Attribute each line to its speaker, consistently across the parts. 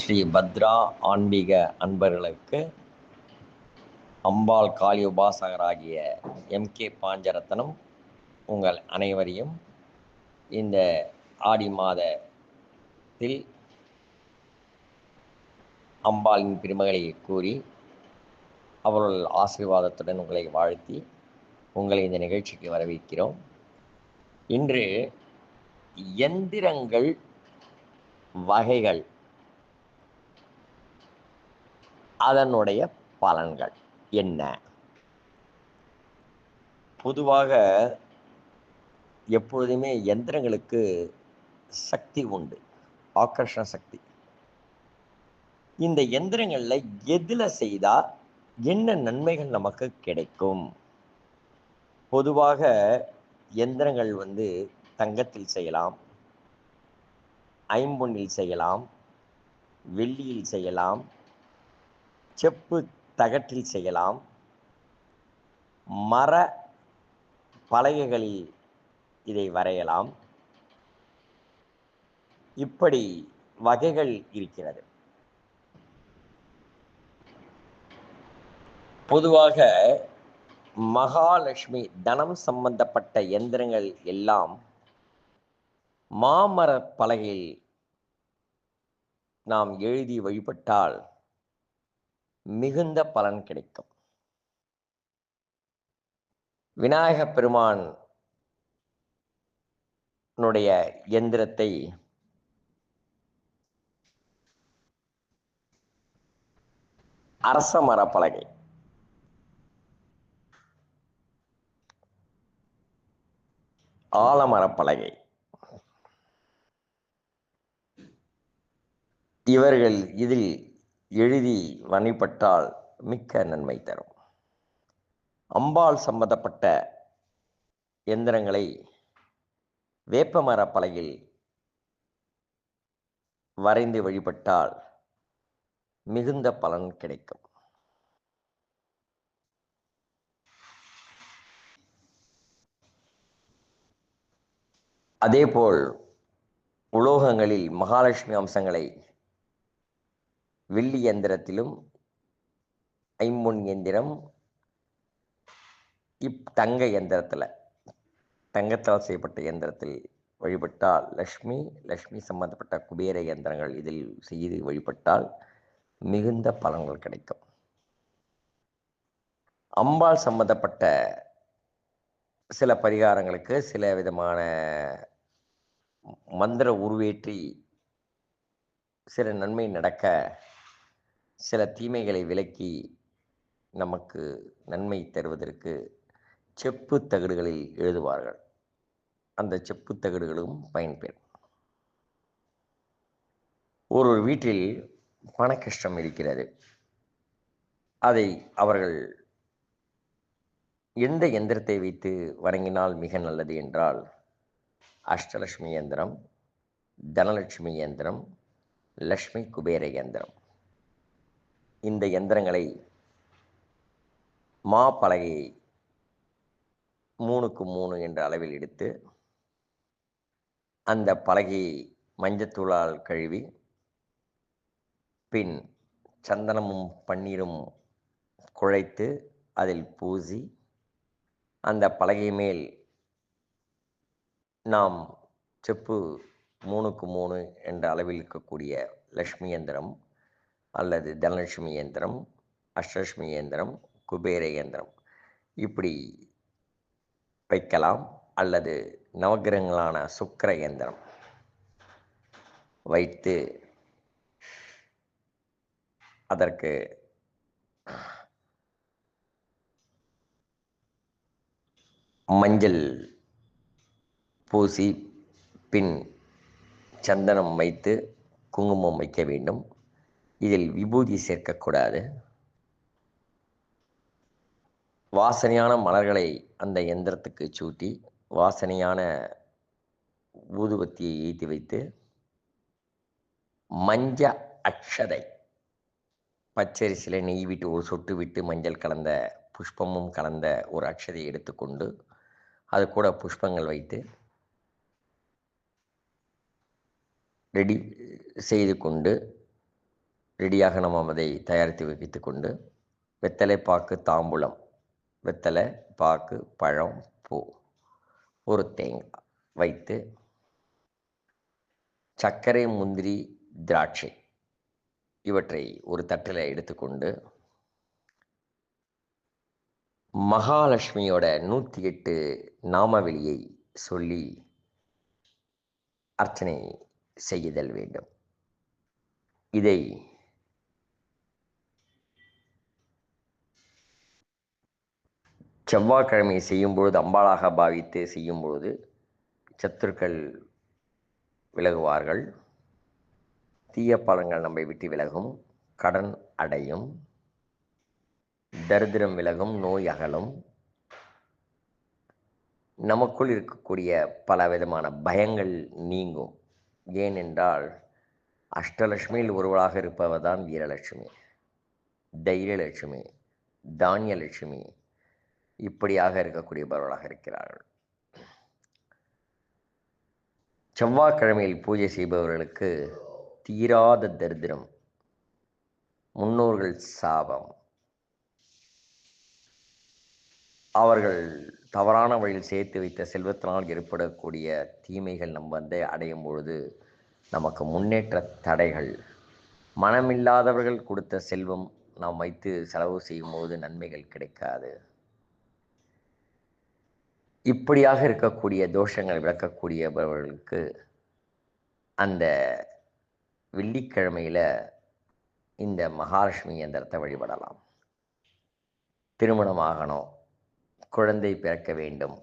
Speaker 1: ஸ்ரீ பத்ரா ஆன்மீக அன்பர்களுக்கு அம்பாள் காளி உபாசகராகிய M K பாஞ்சரத்னம் உங்கள் அனைவரையும் இந்த ஆடி மாதத்தில் அம்பாளின் பெருமகளை கூறி அவர்கள் ஆசீர்வாதத்துடன் உங்களை வாழ்த்தி உங்களை இந்த நிகழ்ச்சிக்கு வரவேற்கிறோம். இன்று எந்திரங்கள் வகைகள் அதனுடைய பலன்கள் என்ன? பொதுவாக எப்பொழுதுமே எந்திரங்களுக்கு சக்தி உண்டு. ஆக்கர்ஷண சக்தி. இந்த எந்திரங்களில் எதில் செய்தால் என்ன நன்மைகள் நமக்கு கிடைக்கும்? பொதுவாக எந்திரங்கள் வந்து தங்கத்தில் செய்யலாம் ஐம்பொன்னில் செய்யலாம் வெள்ளியில் செய்யலாம் செப்பு தகட்டில் செய்யலாம். மர பலகைகளில் இதை வரையலாம். இப்படி வகைகள் இருக்கிறது. பொதுவாக மகாலட்சுமி தனம் சம்பந்தப்பட்ட எந்திரங்கள் எல்லாம் மாமர பலகையில் நாம் எழுதி வழிபட்டால் மிகுந்த பலன் கிடைக்கும். விநாயக பெருமான் எந்திரத்தை அரச மரப்பலகை. ஆலமரப்பலகை. இவர்கள் இதில் எழுதி வழிபட்டால் மிக்க நன்மை தரும். அம்பாள் சம்பந்தப்பட்ட எந்திரங்களை வேப்பமர பலகையில் வரைந்து வழிபட்டால் மிகுந்த பலன் கிடைக்கும். அதேபோல் உலோகங்களில் மகாலட்சுமி அம்சங்களை வெள்ளி எந்திரத்திலும் ஐம்பொன் எந்திரம் இப் தங்க எந்திரத்தில் தங்கத்தால் செய்யப்பட்ட இயந்திரத்தில் வழிபட்டால் லக்ஷ்மி லக்ஷ்மி சம்பந்தப்பட்ட குபேர இயந்திரங்கள் இதில் செய்து வழிபட்டால் மிகுந்த பலன்கள் கிடைக்கும். அம்பாள் சம்பந்தப்பட்ட சில பரிகாரங்களுக்கு சில விதமான மந்திர உருவேற்றி சில நன்மை நடக்க சில தீமைகளை விலக்கி நமக்கு நன்மை தருவதற்கு செப்பு தகடுகளில் எழுதுவார்கள். அந்த செப்பு தகடுகளும் பயன்பெறும். ஒரு வீட்டில் பண கஷ்டம் இருக்கிறது. அதை அவர்கள் எந்த எந்திரத்தை வைத்து வணங்கினால் மிக நல்லது என்றால் அஷ்டலட்சுமி இயந்திரம் தனலட்சுமி இயந்திரம் லக்ஷ்மி குபேர இயந்திரம் இந்த எந்திரங்களை மா பலகையை மூணுக்கு மூணு என்ற அளவில் எடுத்து அந்த பலகையை மஞ்சத்தூளால் கழுவி பின் சந்தனமும் பன்னீரும் குழைத்து அதில் பூசி அந்த பலகை மேல் நாம் செப்பு மூணுக்கு மூணு என்ற அளவில் இருக்கக்கூடிய லக்ஷ்மி எந்திரம் அல்லது தனலட்சுமி இயந்திரம் அஷ்டலட்சுமி இயந்திரம் குபேர இயந்திரம். இப்படி வைக்கலாம். அல்லது நவகிரகங்களான சுக்கர இயந்திரம் வைத்து அதற்கு மஞ்சள் பூசி பின் சந்தனம் வைத்து குங்குமம் வைக்க வேண்டும். இதில் விபூதி சேர்க்கக்கூடாது. வாசனையான மலர்களை அந்த எந்திரத்துக்கு சூட்டி வாசனையான ஊதுபத்தியை ஈட்டி வைத்து மஞ்ச அக்ஷதை பச்சரிசியில் நெய் விட்டு ஒரு சொட்டு விட்டு மஞ்சள் கலந்த புஷ்பமும் கலந்த ஒரு அக்ஷதையை எடுத்துக்கொண்டு அது கூட புஷ்பங்கள் வைத்து ரெடி செய்து கொண்டு ரெடியாக நாம் அதை தயாரித்து வைத்து கொண்டு வெத்தலை பாக்கு தாம்பூலம் வெத்தலை பாக்கு பழம் பூ ஒரு தேங்காய் வைத்து சர்க்கரை முந்திரி திராட்சை இவற்றை ஒரு தட்டில் எடுத்துக்கொண்டு மகாலட்சுமியோட நூற்றி எட்டு நாமவெளியை சொல்லி அர்ச்சனை செய்தல் வேண்டும். இதை செவ்வாய்க்கிழமை செய்யும்பொழுது அம்பாளாக பாவித்து செய்யும்பொழுது சத்துருக்கள் விலகுவார்கள். தீய பழங்கள் நம்மை விட்டு விலகும். கடன் அடையும். தரித்திரம் விலகும். நோய் அகலும். நமக்குள் இருக்கக்கூடிய பல விதமான பயங்கள் நீங்கும். ஏனென்றால் அஷ்டலட்சுமியில் ஒருவராக இருப்பவர் தான் வீரலட்சுமி தைரியலட்சுமி தானியலட்சுமி இப்படியாக இருக்கக்கூடியவர்களாக இருக்கிறார்கள். செவ்வாய்க்கிழமையில் பூஜை செய்பவர்களுக்கு தீராத தரித்திரம் முன்னோர்கள் சாபம். அவர்கள் தவறான வழியில் சேர்த்து வைத்த செல்வத்தினால் ஏற்படக்கூடிய தீமைகள் நம்ம வந்து அடையும் பொழுது நமக்கு முன்னேற்ற தடைகள். மனமில்லாதவர்கள் கொடுத்த செல்வம் நாம் வைத்து செலவு செய்யும் போது நன்மைகள் கிடைக்காது. இப்படியாக இருக்கக்கூடிய தோஷங்கள் விளக்கக்கூடியவர்களுக்கு அந்த வெள்ளிக்கிழமையில் இந்த மகாலட்சுமி எந்திரத்தை வழிபடலாம். திருமணமாகணும் குழந்தை பிறக்க வேண்டும்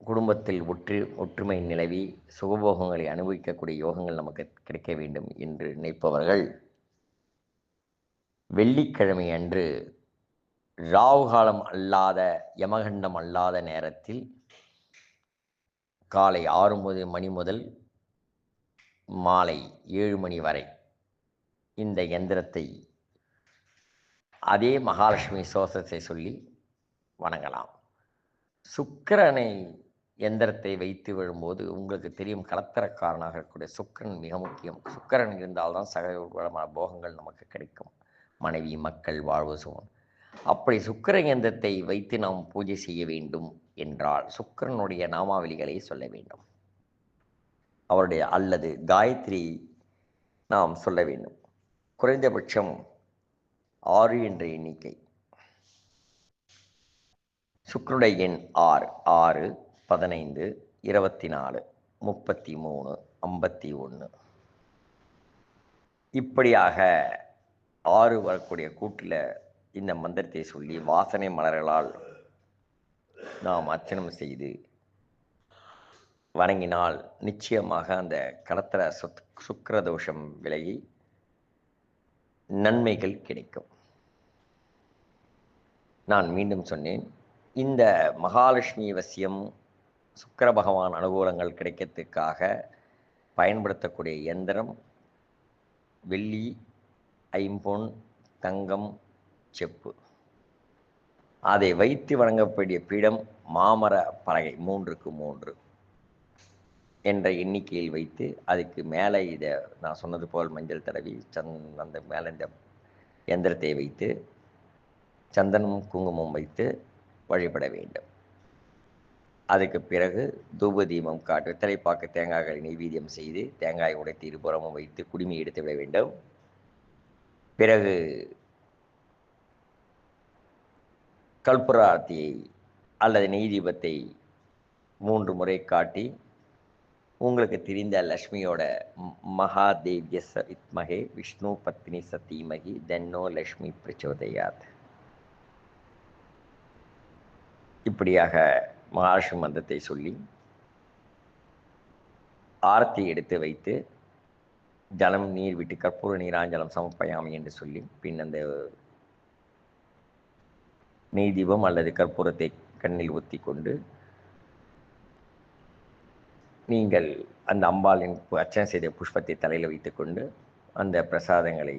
Speaker 1: குடும்பத்தில் ஒற்று ஒற்றுமை நிலவி சுகபோகங்களை அனுபவிக்கக்கூடிய யோகங்கள் நமக்கு கிடைக்க வேண்டும் என்று நினைப்பவர்கள் வெள்ளிக்கிழமை அன்று ராவு காலம் அல்லாத யமகண்டம் அல்லாத நேரத்தில் காலை ஆறு மணி முதல் மாலை ஏழு மணி வரை இந்த எந்திரத்தை அதே மகாலட்சுமி சோசத்தை சொல்லி வணங்கலாம். சுக்கிரனை எந்திரத்தை வைத்து விழும்போது உங்களுக்கு தெரியும் கலத்தரக்காரனாக இருக்கக்கூடிய சுக்கிரன் மிக முக்கியம். சுக்கரன் இருந்தால்தான் சகலமான போகங்கள் நமக்கு கிடைக்கும். மனைவி மக்கள் வாழ்வு சுகம் அப்படி சுக்கிர எந்திரத்தை வைத்து நாம் பூஜை செய்ய வேண்டும் என்றால் சுக்கிரனுடைய நாமாவளிகளை சொல்ல வேண்டும். அவருடைய அல்லது காயத்ரி நாம் சொல்ல வேண்டும். குறைந்தபட்சம் ஆறு என்ற எண்ணிக்கை. சுக்கருடைய எண் ஆறு ஆறு பதினைந்து இருபத்தி நாலு முப்பத்தி மூணு ஐம்பத்தி ஒன்று இப்படியாக ஆறு வரக்கூடிய கூட்டில் இந்த மந்திரத்தை சொல்லி வாசனை மலர்களால் நாம் அர்ச்சனம் செய்து வணங்கினால் நிச்சயமாக அந்த கடத்திர சுத் சுக்கரதோஷம் விலகி நன்மைகள் கிடைக்கும். நான் மீண்டும் சொன்னேன் இந்த மகாலட்சுமி வசியம் சுக்கர பகவான் அனுகூலங்கள் கிடைக்கிறதுக்காக பயன்படுத்தக்கூடிய எந்திரம் வெள்ளி ஐம்பொன் தங்கம் செப்பு. அதை வைத்து வழங்கக்கூடிய பீடம் மாமர பலகை மூன்றுக்கு மூன்று என்ற எண்ணிக்கையில் வைத்து அதுக்கு மேலே இதை நான் சொன்னது போல் மஞ்சள் தடவி சந் அந்த மேலே இந்த எந்திரத்தை வைத்து சந்தனமும் குங்குமம் வைத்து வழிபட வேண்டும். அதுக்கு பிறகு தூப தீபம் காட்டு வெத்தலைப்பாக்கு தேங்காய்களை நைவேத்தியம் செய்து தேங்காய் உடைத்து இருபுறமும் வைத்து குடிமை எடுத்து விட வேண்டும். பிறகு கல்புராத்தியை அல்லது நெய் தீபத்தை மூன்று முறை காட்டி உங்களுக்கு தெரிந்த லக்ஷ்மியோட மகாதேவிய சவித்மகே ச வித்மகே விஷ்ணு பத்னி சதீமகி தென்னோ லக்ஷ்மி பிரச்சோதயாத். இப்படியாக மகாலட்சுமி மந்திரத்தை சொல்லி ஆரத்தி எடுத்து வைத்து ஜலம் நீர் விட்டு கற்பூர நீராஞ்சலம் சமப்பயாமி என்று சொல்லி பின் அந்த நெய் தீபம் அல்லது கற்பூரத்தை கண்ணில் ஊத்தி கொண்டு நீங்கள் அந்த அம்பாளின் அர்ச்சனை செய்த புஷ்பத்தை தலையில் வைத்துக்கொண்டு அந்த பிரசாதங்களை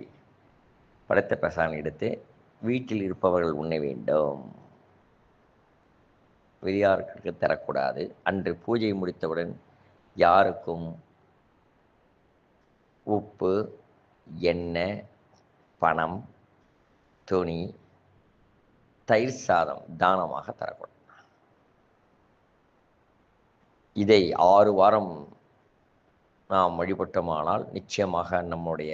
Speaker 1: படைத்த பிரசாதம் எடுத்து வீட்டில் இருப்பவர்கள் உண்ண வேண்டும். வெளியாருக்கு தரக்கூடாது. அன்று பூஜை முடித்தவுடன் யாருக்கும் உப்பு எண்ணெய் பணம் துணி தயிர் சாதம் தானமாக தரப்படும். இதை ஆறு வாரம் நாம் வழிபட்டோமானால் நிச்சயமாக நம்முடைய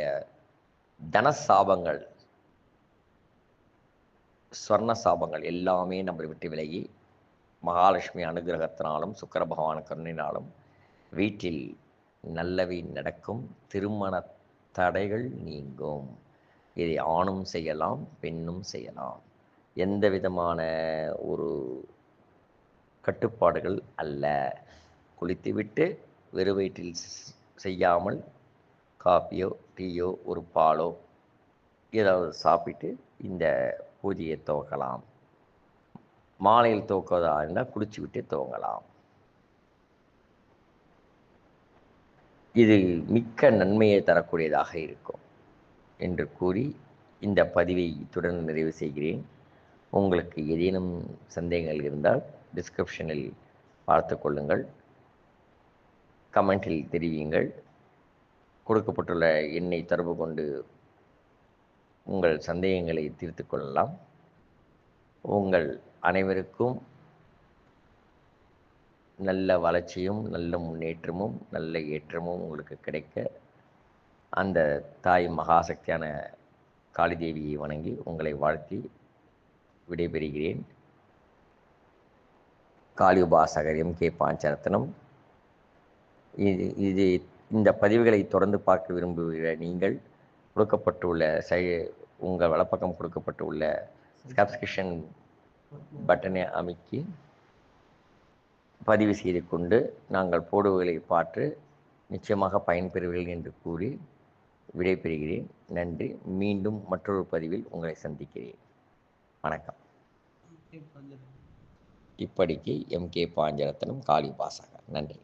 Speaker 1: தன சாபங்கள் ஸ்வர்ண சாபங்கள் எல்லாமே நம்மை விட்டு விலகி மகாலட்சுமி அனுகிரகத்தினாலும் சுக்கர பகவான் கருணினாலும் வீட்டில் நல்லவை நடக்கும். திருமண தடைகள் நீங்கும். இதை ஆணும் செய்யலாம் பெண்ணும் செய்யலாம். எந்த விதமான ஒரு கட்டுப்பாடுகள் அல்ல. குளித்துவிட்டு வெறு வயிற்றில் செய்யாமல் காப்பியோ டீயோ ஒரு பாலோ ஏதாவது சாப்பிட்டு இந்த பூஜையை துவக்கலாம். மாலையில் துவக்கதா இருந்தால் குளிச்சு விட்டு துவங்கலாம். இது மிக்க நன்மையை தரக்கூடியதாக இருக்கும். என்று கூறி இந்த பதிவை இத்துடன் நிறைவு செய்கிறேன். உங்களுக்கு ஏதேனும் சந்தேகங்கள் இருந்தால் டிஸ்கிரிப்ஷனில் பார்த்து கொள்ளுங்கள். கமெண்டில் தெரிவியுங்கள். கொடுக்கப்பட்டுள்ள எண்ணை தொடர்பு கொண்டு உங்கள் சந்தேகங்களை தீர்த்து கொள்ளலாம். உங்கள் அனைவருக்கும் நல்ல வளர்ச்சியும் நல்ல முன்னேற்றமும் நல்ல ஏற்றமும் உங்களுக்கு கிடைக்க அந்த தாய் மகாசக்தியான காளிதேவியை வணங்கி உங்களை வாழ்த்தி விடைபெறுகிறேன். காளி உபாசகர் எம் கே. பாஞ்சரத்னம் இது இது இந்த பதிவுகளை தொடர்ந்து பார்க்க விரும்புகிற நீங்கள் கொடுக்கப்பட்டுள்ள செய உங்கள் வலப்பக்கம் கொடுக்கப்பட்டுள்ள சப்ஸ்கிரிப்ஷன் பட்டனை அமைக்கி பதிவு செய்து கொண்டு நாங்கள் போடுவதை பார்த்து நிச்சயமாக பயன்பெறுவீர்கள் என்று கூறி விடைபெறுகிறேன். நன்றி. மீண்டும் மற்றொரு பதிவில் உங்களை சந்திக்கிறேன். வணக்கம். இப்படிக்கு எம் கே பாஞ்சரத்னம் காளி பாசகர் நன்றி.